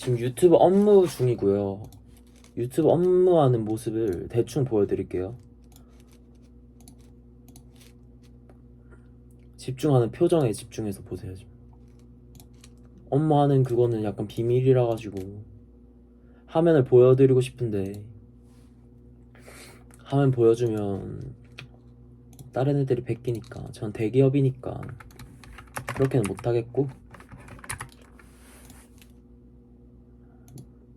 지금 유튜브 업무 중이고요. 유튜브 업무하는 모습을 대충 보여드릴게요. 집중하는 표정에 집중해서 보세요. 지금. 업무하는 그거는 약간 비밀이라 가지고 화면을 보여드리고 싶은데 화면 보여주면 다른 애들이 베끼니까 전 대기업이니까 그렇게는 못하겠고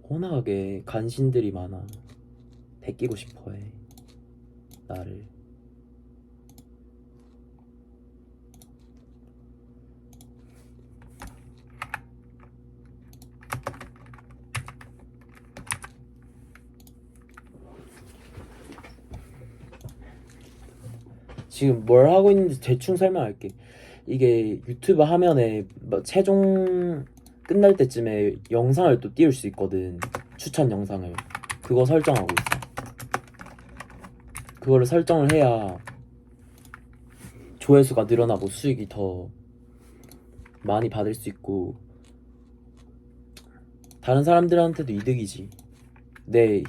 워낙에 간신들이 많아 베끼고 싶어해 나를 지금 뭘 하고 있는지 대충 설명할게. 이게 유튜브 화면에 뭐 최종 끝날 때쯤에 영상을 또 띄울 수 있거든. 추천 영상을. 그거 설정하고 있어. 그거를 설정을 해야 조회수가 늘어나고 수익이 더 많이 받을 수 있고 다른 사람들한테도 이득이지. 내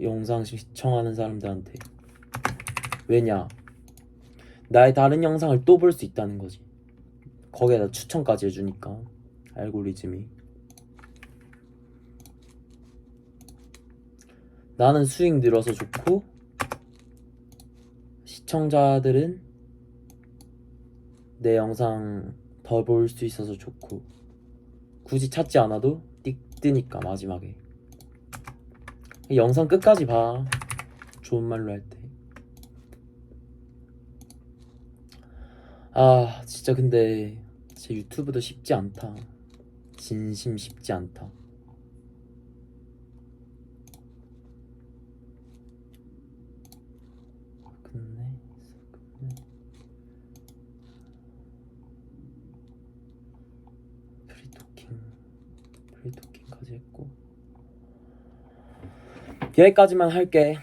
영상 시청하는 사람들한테. 왜냐? 나의 다른 영상을 또 볼 수 있다는 거지. 거기에다 추천까지 해주니까 알고리즘이. 나는 수익 늘어서 좋고 시청자들은 내 영상 더 볼 수 있어서 좋고 굳이 찾지 않아도 띡 뜨니까 마지막에 영상 끝까지 봐. 좋은 말로 할 때. 아 진짜 근데 제 유튜브도 쉽지 않다 진심 쉽지 않다. 끝내 끝내 프리토킹 프리토킹까지 했고. 여기까지만 할게